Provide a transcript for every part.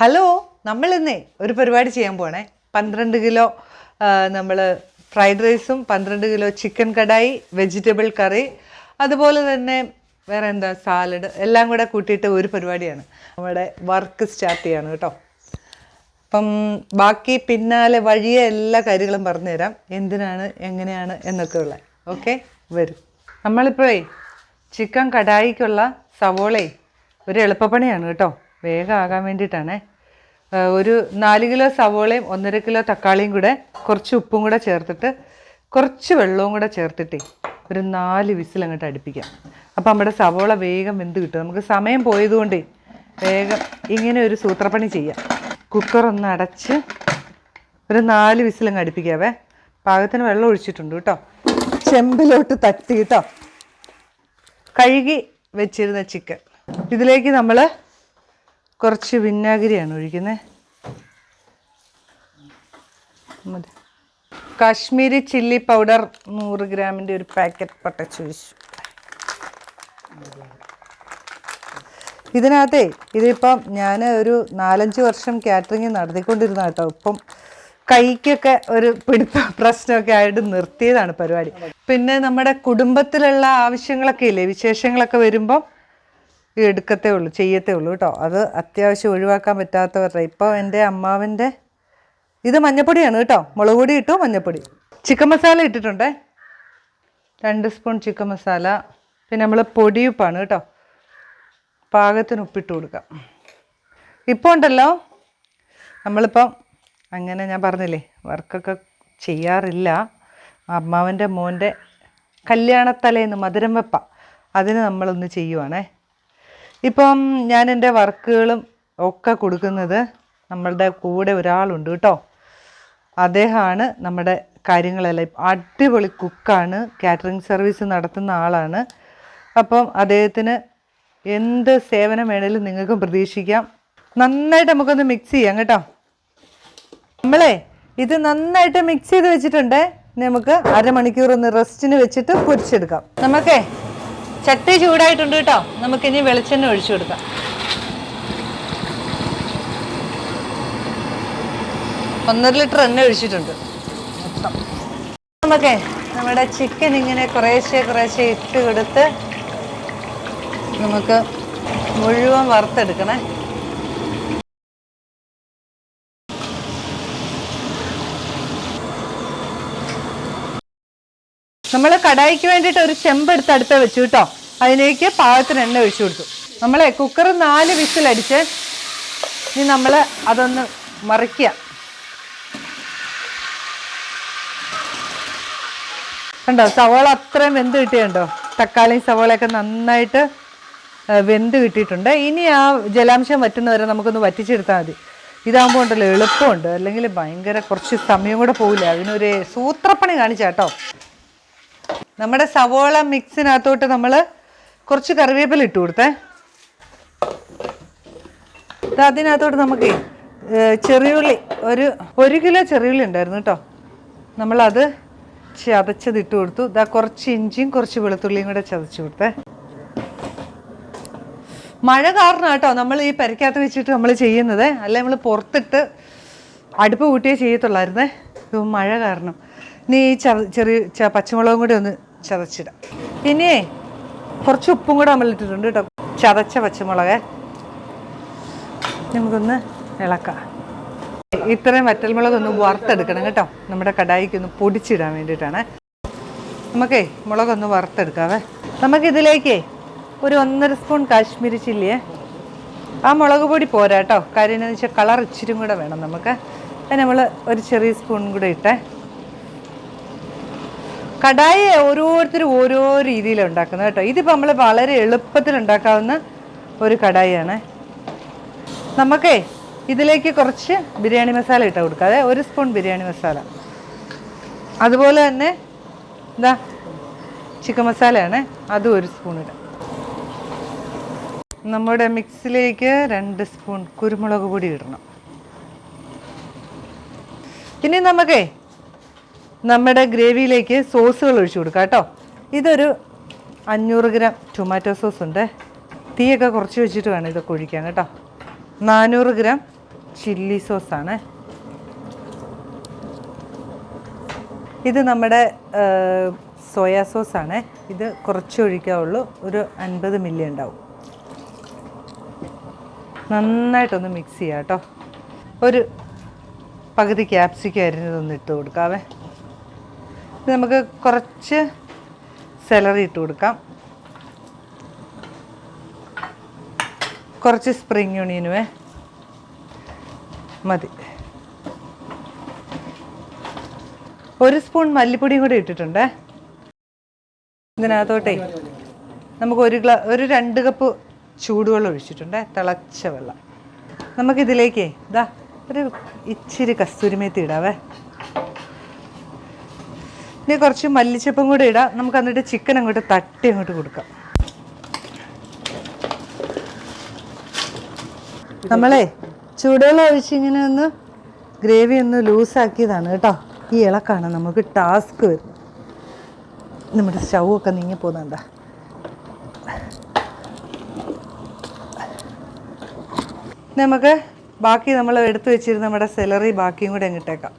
Hello നമ്മൾ ഇന്നേ ഒരു പരിപാടി ചെയ്യാൻ പോണേ. പന്ത്രണ്ട് കിലോ നമ്മൾ ഫ്രൈഡ് റൈസും പന്ത്രണ്ട് kilo chicken kadai vegetable curry അതുപോലെ തന്നെ വേറെ എന്താ സാലഡ് എല്ലാം കൂടെ കൂട്ടിയിട്ട് ഒരു പരിപാടിയാണ്. നമ്മുടെ വർക്ക് സ്റ്റാർട്ട് ചെയ്യാണ് കേട്ടോ. അപ്പം ബാക്കി പിന്നാലെ വഴിയെ എല്ലാ കാര്യങ്ങളും പറഞ്ഞുതരാം. എന്തിനാണ് എങ്ങനെയാണ് എന്നൊക്കെ ഉള്ള. ഓക്കെ വരും. നമ്മളിപ്പോഴേ ചിക്കൻ കടായിക്കുള്ള സവോളേ ഒരു എളുപ്പപ്പണിയാണ് കേട്ടോ. വേഗം ആകാൻ വേണ്ടിയിട്ടാണേ. ഒരു നാല് കിലോ സവോളയും ഒന്നര കിലോ തക്കാളിയും കൂടെ കുറച്ച് ഉപ്പും കൂടെ ചേർത്തിട്ട് കുറച്ച് വെള്ളവും കൂടെ ചേർത്തിട്ടേ ഒരു നാല് വിസിൽ അങ്ങോട്ട് അടുപ്പിക്കാം. അപ്പോൾ നമ്മുടെ സവോള വേഗം വെന്ത് കിട്ടും. നമുക്ക് സമയം പോയതുകൊണ്ടേ വേഗം ഇങ്ങനെ ഒരു സൂത്രപ്പണി ചെയ്യാം. കുക്കർ ഒന്ന് അടച്ച് ഒരു നാല് വിസിൽ അങ്ങ് അടുപ്പിക്കാവേ. പാകത്തിന് വെള്ളം ഒഴിച്ചിട്ടുണ്ട് കേട്ടോ. ചെമ്പിലോട്ട് തട്ടി കേട്ടോ. കഴുകി വെച്ചിരുന്ന ചിക്കൻ. ഇതിലേക്ക് നമ്മൾ കുറച്ച് വിനാഗിരിയാണ് ഒഴിക്കുന്നത് മതി. കാശ്മീരി ചില്ലി പൗഡർ നൂറ് ഗ്രാമിന്റെ ഒരു പാക്കറ്റ് പട്ടച്ചൊഴിച്ചു ഇതിനകത്തേ ഇതിപ്പം ഞാൻ ഒരു നാലഞ്ച് വർഷം കാറ്ററിങ് നടത്തിക്കൊണ്ടിരുന്ന കേട്ടോ. ഇപ്പം കൈക്കൊക്കെ ഒരു പിടുത്ത പ്രശ്നമൊക്കെ ആയിട്ട് നിർത്തിയതാണ് പരിപാടി. പിന്നെ നമ്മുടെ കുടുംബത്തിലുള്ള ആവശ്യങ്ങളൊക്കെ ഇല്ലേ? വിശേഷങ്ങളൊക്കെ വരുമ്പം എടുക്കത്തേ ഉള്ളൂ ചെയ്യത്തേ ഉള്ളൂ കേട്ടോ. അത് അത്യാവശ്യം ഒഴിവാക്കാൻ പറ്റാത്തവരുടെ ഇപ്പോൾ എന്റെ അമ്മാവന്റെ ഇത് മഞ്ഞപ്പൊടിയാണ് കേട്ടോ. മുളക് പൊടി ഇട്ടു മഞ്ഞപ്പൊടി. ചിക്കൻ മസാല ഇട്ടിട്ടുണ്ടേ? രണ്ട് സ്പൂൺ ചിക്കൻ മസാല. പിന്നെ നമ്മൾ പൊടിയുപ്പാണ് കേട്ടോ. പാകത്തിന് ഉപ്പിട്ട് കൊടുക്കാം. ഇപ്പോൾ ഉണ്ടല്ലോ. നമ്മളിപ്പം അങ്ങനെ ഞാൻ പറഞ്ഞില്ലേ വർക്കൊക്കെ ചെയ്യാറില്ല. അമ്മാവന്റെ മോന്റെ കല്യാണത്തലേന്ന് മധുരം വെപ്പ. അതിന് നമ്മളൊന്ന് ചെയ്യുവാണേ. ഇപ്പം ഞാൻ എന്റെ വർക്കുകളും ഒക്കെ കൊടുക്കുന്നത് നമ്മളുടെ കൂടെ ഒരാളുണ്ട് കേട്ടോ. അദ്ദേഹമാണ് നമ്മുടെ കാര്യങ്ങളെല്ലാം അടിപൊളി കുക്കാണ് കാറ്ററിംഗ് സർവീസ് നടത്തുന്ന ആളാണ്. അപ്പം അദ്ദേഹത്തിന് എന്ത് സേവനം വേണേലും നിങ്ങൾക്കും പ്രതീക്ഷിക്കാം. നന്നായിട്ട് നമുക്കൊന്ന് മിക്സ് ചെയ്യാം കേട്ടോ. നമ്മളെ ഇത് നന്നായിട്ട് മിക്സ് ചെയ്ത് വെച്ചിട്ടുണ്ട്. നമുക്ക് അരമണിക്കൂർ ഒന്ന് റെസ്റ്റിന് വെച്ചിട്ട് പൊരിച്ചെടുക്കാം. നമുക്കേ ചട്ടി ചൂടായിട്ടുണ്ട് കേട്ടോ. നമുക്കിനി വെളിച്ചെണ്ണ ഒഴിച്ചു കൊടുക്കാം. ഒന്നര ലിറ്റർ എണ്ണ ഒഴിച്ചിട്ടുണ്ട്. മൊത്തം നമുക്കേ നമ്മുടെ ചിക്കൻ ഇങ്ങനെ കുറേശ്ശെ കുറേശ്ശെ ഇട്ട് കൊടുത്ത് നമുക്ക് മുഴുവൻ വറുത്തെടുക്കണേ. നമ്മൾ കടായിക്ക് വേണ്ടിയിട്ട് ഒരു ചെമ്പ് എടുത്ത് അടുത്ത് വെച്ചു കേട്ടോ. അതിലേക്ക് പാകത്തിന് എണ്ണ ഒഴിച്ചു കൊടുത്തു. നമ്മളെ കുക്കർ നാല് വിസിലടിച്ച് ഇനി നമ്മൾ അതൊന്ന് മറിക്കുക. കണ്ടോ സവാള അത്രയും വെന്ത് കിട്ടിയുണ്ടോ തക്കാളിയും സവോളയൊക്കെ നന്നായിട്ട് വെന്ത് കിട്ടിയിട്ടുണ്ട്. ഇനി ആ ജലാംശം വറ്റുന്നവരെ നമുക്കൊന്ന് വറ്റിച്ചെടുത്താൽ മതി. ഇതാകുമ്പോൾ ഉണ്ടല്ലോ എളുപ്പമുണ്ട്. അല്ലെങ്കിൽ ഭയങ്കര കുറച്ച് സമയം കൂടെ പോകില്ല അതിനൊരു സൂത്രപ്പണി കാണിച്ചാട്ടോ നമ്മുടെ സവോള മിക്സിനകത്തോട്ട് നമ്മൾ കുറച്ച് കറിവേപ്പില ഇട്ട് കൊടുത്തേ. ഇത് അതിനകത്തോട്ട് നമുക്ക് ചെറിയുള്ളി ഒരു ഒരു കിലോ ചെറിയുള്ളി ഉണ്ടായിരുന്നു കേട്ടോ. നമ്മളത് ചതച്ചത് ഇട്ട് കൊടുത്തു. ഇതാ കുറച്ച് ഇഞ്ചിയും കുറച്ച് വെളുത്തുള്ളിയും കൂടെ ചതച്ച് കൊടുത്തേ. മഴ കാരണം കേട്ടോ നമ്മൾ ഈ പെരക്കകത്ത് വെച്ചിട്ട് നമ്മൾ ചെയ്യുന്നത്. അല്ല നമ്മൾ പുറത്തിട്ട് അടുപ്പ് കൂട്ടിയേ ചെയ്യത്തുള്ളായിരുന്നേ. ഇത് മഴ കാരണം. ഇനി ഈ ചെറിയ പച്ചമുളകും കൂടി ഒന്ന് ചതച്ചിടാം. ഇനിയേ കുറച്ച് ഉപ്പും കൂടെ നമ്മൾ ഇട്ടിട്ടുണ്ട് കേട്ടോ. ചതച്ച പച്ചമുളക്. നമുക്കൊന്ന് ഇളക്കാം. ഇത്രയും വറ്റൽമുളക് ഒന്ന് വറുത്തെടുക്കണം കേട്ടോ. നമ്മുടെ കടായിക്ക് ഒന്ന് പൊടിച്ചിടാൻ വേണ്ടിയിട്ടാണ്. നമുക്കേ മുളകൊന്ന് വറുത്തെടുക്കാവേ. നമുക്കിതിലേക്ക് ഒരു ഒന്നര സ്പൂൺ കാശ്മീരി ചില്ലിയെ. ആ മുളക് പൊടി പോരാ കേട്ടോ. കാര്യം എന്താണെന്ന് വെച്ചാൽ കളർ ഇച്ചിരി കൂടെ വേണം നമുക്ക്. നമ്മൾ ഒരു ചെറിയ സ്പൂൺ കൂടെ ഇട്ടേ. കടായി ഓരോരുത്തരും ഓരോ രീതിയിലാണ് ഉണ്ടാക്കുന്നത് കേട്ടോ. ഇതിപ്പോൾ നമ്മൾ വളരെ എളുപ്പത്തിൽ ഉണ്ടാക്കാവുന്ന ഒരു കടായിയാണ്. നമുക്കേ ഇതിലേക്ക് കുറച്ച് ബിരിയാണി മസാല ഇട്ട് കൊടുക്കുക. അതെ ഒരു സ്പൂൺ ബിരിയാണി മസാല. അതുപോലെ തന്നെ എന്താ ചിക്കൻ മസാലയാണ്. അതും ഒരു സ്പൂൺ ഇടാം നമ്മുടെ മിക്സിലേക്ക് രണ്ട് സ്പൂൺ കുരുമുളക് പൊടി ഇടണം. ഇനി നമുക്കേ നമ്മുടെ ഗ്രേവിയിലേക്ക് സോസുകൾ ഒഴിച്ചു കൊടുക്കാം കേട്ടോ. ഇതൊരു അഞ്ഞൂറ് ഗ്രാം ടൊമാറ്റോ സോസ് ഉണ്ട് തീയൊക്കെ കുറച്ച് വെച്ചിട്ട് വേണം ഇതൊക്കെ ഒഴിക്കാൻ കേട്ടോ. നാനൂറ് ഗ്രാം ചില്ലി സോസാണ്. ഇത് നമ്മുടെ സോയാ സോസാണ്. ഇത് കുറച്ച് ഒഴിക്കാവുള്ളൂ. ഒരു അൻപത് മില്ലി ഉണ്ടാവും. നന്നായിട്ടൊന്ന് മിക്സ് ചെയ്യാം കേട്ടോ. ഒരു പകുതി ക്യാപ്സിക്കം അരിഞ്ഞതൊന്ന് ഇട്ട് കൊടുക്കാവേ. നമുക്ക് കുറച്ച് സെലറി ഇട്ട് കൊടുക്കാം. കുറച്ച് സ്പ്രിങ് ഒണിയനുവേ മതി. ഒരു സ്പൂൺ മല്ലിപ്പൊടിയും കൂടി ഇട്ടിട്ടുണ്ടേ ഇതിനകത്തോട്ടേ നമുക്ക് ഒരു ഗ്ലാ ഒരു രണ്ട് കപ്പ് ചൂടുവെള്ളം ഒഴിച്ചിട്ടുണ്ടേ തിളച്ച വെള്ളം. നമുക്കിതിലേക്ക് ഇതാ ഒരു ഇച്ചിരി കസ്തൂരിമേത്തി ഇടാവേ ഇനി കുറച്ച് മല്ലിച്ചപ്പും കൂടി ഇടാം. നമുക്ക് എന്നിട്ട് ചിക്കൻ അങ്ങോട്ട് തട്ടി അങ്ങോട്ട് കൊടുക്കാം. നമ്മളെ ചൂടുവെള്ളം ഒഴിച്ച് ഇങ്ങനെ ഒന്ന് ഗ്രേവി ഒന്ന് ലൂസാക്കിയതാണ് കേട്ടോ. ഈ ഇളക്കാണ് നമുക്ക് ടാസ്ക് വരുന്നത്. നമ്മുടെ സ്റ്റൗ ഒക്കെ നീങ്ങി പോകുന്നുണ്ട. നമുക്ക് ബാക്കി നമ്മൾ എടുത്തു വെച്ചിരുന്ന നമ്മുടെ സെലറി ബാക്കിയും കൂടെ അങ്ങിട്ടേക്കാം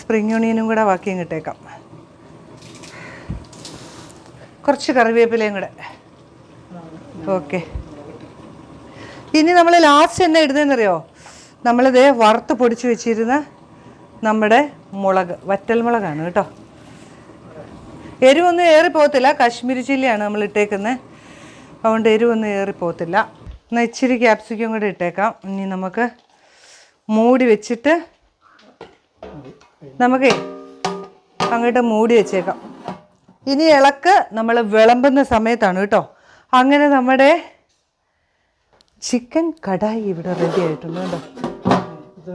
സ്പ്രിങ് ഒണിയനും കൂടെ ബാക്കിയും കിട്ടേക്കാം കുറച്ച് കറിവേപ്പിലയും കൂടെ. ഓക്കെ. ഇനി നമ്മൾ ലാസ്റ്റ് എന്നാ ഇടുന്നതെന്നറിയോ? നമ്മളിത് വറുത്ത് പൊടിച്ച് വെച്ചിരുന്ന നമ്മുടെ മുളക് വറ്റൽ മുളകാണ് കേട്ടോ. എരിവൊന്നും ഏറി പോകത്തില്ല കാശ്മീരി ചില്ലിയാണ് നമ്മൾ ഇട്ടേക്കുന്നത് അതുകൊണ്ട് എരിവൊന്നും ഏറി പോകത്തില്ല എന്നാൽ ഇച്ചിരി ക്യാപ്സിക്കം കൂടെ ഇട്ടേക്കാം. ഇനി നമുക്ക് മൂടി വെച്ചിട്ട് നമുക്കേ അങ്ങോട്ട് മൂടി വെച്ചേക്കാം. ഇനി ഇളക്ക് നമ്മൾ വിളമ്പുന്ന സമയത്താണ് കേട്ടോ. അങ്ങനെ നമ്മുടെ ചിക്കൻ കടായി ഇവിടെ റെഡി ആയിട്ടുണ്ട് കേട്ടോ